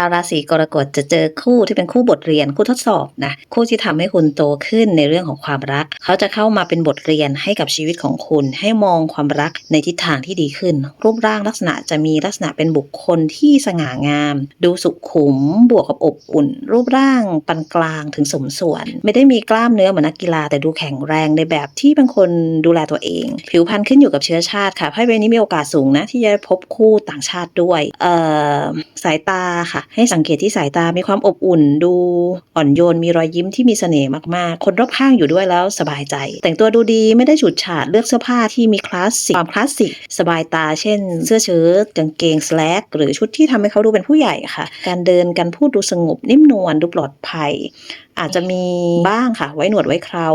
าวราศีกรกฎจะเจอคู่ที่เป็นคู่บทเรียนคู่ทดสอบนะคู่ที่ทำให้คุณโตขึ้นในเรื่องของความรัก เขาจะเข้ามาเป็นบทเรียนให้กับชีวิตของคุณ ให้มองความรักในทิศทางที่ดีขึ้น รูปร่างลักษณะจะมีลักษณะเป็นบุคคลที่สง่างาม ดูสุขุม บวกกับอบอุ่น รูปร่างปานกลางถึงสมส่วน ไม่ได้มีกล้ามเนื้อเหมือนนักกีฬาแต่ดูแข็งแรงในแบบที่เป็นคนดูแลตัวเอง ผิวพรรณขึ้นอยู่กับเชื้อชาติค่ะไพ่ใบนี้มีโอกาสสูงนะที่จะพบคู่ต่างชาติด้วย เอ่อสายตาค่ะให้สังเกตที่สายตามีความอบอุ่น ดูอ่อนโยนมีรอยยิ้มที่มีเสน่ห์มากๆ คนรอบข้างอยู่ด้วยแล้วสบายใจ แต่งตัวดูดีไม่ได้ฉูดฉาดเลือกเสื้อผ้าที่มีคลาสสิกความคลาสสิกสบายตา เช่น เสื้อเชิ้ตกางเกงสแลกหรือชุดที่ทำให้เขาดูเป็นผู้ใหญ่ค่ะ การเดินการพูดดูสงบนิ่มนวลดูปลอดภัย อาจจะมีบ้างค่ะ ไว้หนวดไว้เครา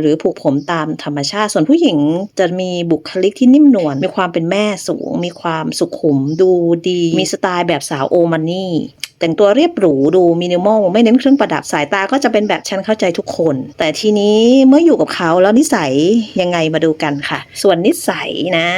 หรือผูกผมตามธรรมชาติ ส่วนผู้หญิงจะมีบุคลิกที่นิ่มนวลมีความเป็นแม่สูง มีความสุขุมดูดี มีสไตล์แบบสาวโอมันนี่แต่งตัวเรียบหรูดูมินิมอลไม่เน้นเครื่องประดับสายตาก็จะเป็นแบบฉันเข้าใจทุกคน แต่ทีนี้เมื่ออยู่กับเขาแล้วนิสัยยังไงมาดูกันค่ะ ส่วนนิสัยนะ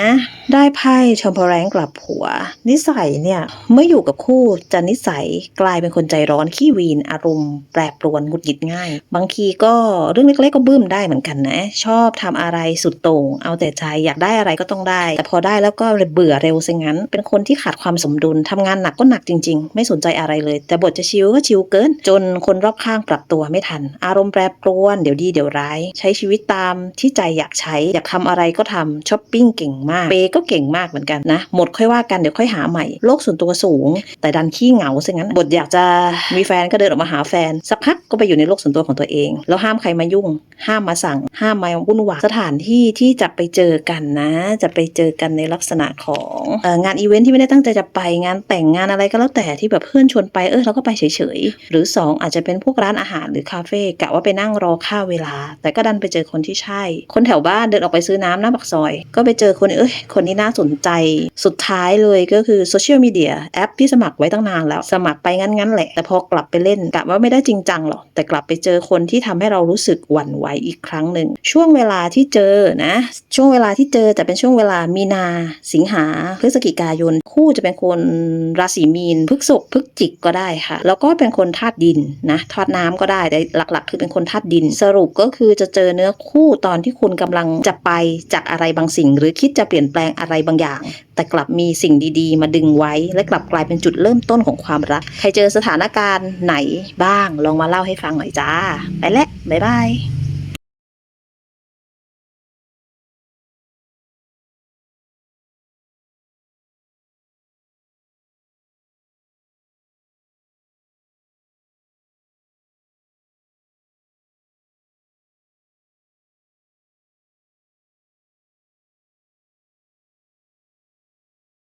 ได้ไพ่ชมพแรงกลับหัว นิสัยเนี่ยเมื่ออยู่กับคู่จะนิสัยกลายเป็นคนใจร้อนขี้วีนอารมณ์แปรปรวนหงุดหงิดง่าย บางทีก็เรื่องเล็กๆก็บึ้มได้เหมือนกันนะ ชอบทำอะไรสุดโต่งเอาแต่ใจอยากได้อะไรก็ต้องได้ แต่พอได้แล้วก็เบื่อเร็วซะงั้น เป็นคนที่ขาดความสมดุลทำงานหนักก็หนักจริง ๆ ไม่สนใจอะไรเลย แต่บทจะชิวก็ชิวเกิน จนคนรอบข้างปรับตัวไม่ทัน อารมณ์แปรปรวนเดี๋ยวดีเดี๋ยวร้าย ใช้ชีวิตตามที่ใจอยากใช้อยากทำอะไรก็ทำช้อปปิ้งเก่งมากเปย์ก็เก่งมากเหมือนกันนะ หมดค่อยว่ากันเดี๋ยวค่อยหาใหม่ โลกส่วนตัวสูง แต่ดันขี้เหงาซะงั้น บทอยากจะมีแฟนก็เดินออกมาหาแฟน สักพักก็ไปอยู่ในโลกส่วนตัวของตัวเอง แล้วห้ามใครมายุ่ง ห้ามมาสั่ง ห้ามมาวุ่นวาย สถานที่ที่จะไปเจอกันนะ จะไปเจอกันในลักษณะของอองานอีเวนท์ที่ไม่ได้ตั้งใจจะไป งานแต่งงานอะไรก็แล้วแต่ที่แบบเพื่อนชวนไป เออเราก็ไปเฉยๆ หรือสองอาจจะเป็นพวกร้านอาหารหรือคาเฟ่กะว่าไปนั่งรอค่าเวลา แต่ก็ดันไปเจอคนที่ใช่ คนแถวบ้านเดินออกไปซื้อน้ำหน้าปากซอย ก็ไปเจอคนเอ้ยคนนี้น่าสนใจ สุดท้ายเลยก็คือโซเชียลมีเดียแอปที่สมัครไว้ตั้งนานแล้ว สมัครไปงั้นๆแหละ แต่พอกลับไปเล่นกะว่าไม่ได้จริงจังหรอก แต่กลับไปเจอคนที่ทำให้เรารู้สึกหวั่นไหวอีกครั้งหนึ่ง ช่วงเวลาที่เจอนะ ช่วงเวลาที่เจอจะเป็นช่วงเวลามีนา สิงหา พฤศจิกายน คู่จะเป็นคนราศีมีนพฤกษกพฤกจิกก็ได้ค่ะ แล้วก็เป็นคนธาตุดินนะธาตุน้ำก็ได้แต่หลักๆ คือเป็นคนธาตุดิน สรุปก็คือจะเจอเนื้อคู่ตอนที่คุณกำลังจะไปจากอะไรบางสิ่ง หรือคิดจะเปลี่ยนแปลงอะไรบางอย่าง แต่กลับมีสิ่งดีๆ มาดึงไว้ และกลับกลายเป็นจุดเริ่มต้นของความรัก ใครเจอสถานการณ์ไหนบ้าง ลองมาเล่าให้ฟังหน่อยจ้า ไปแล้วบ๊ายบาย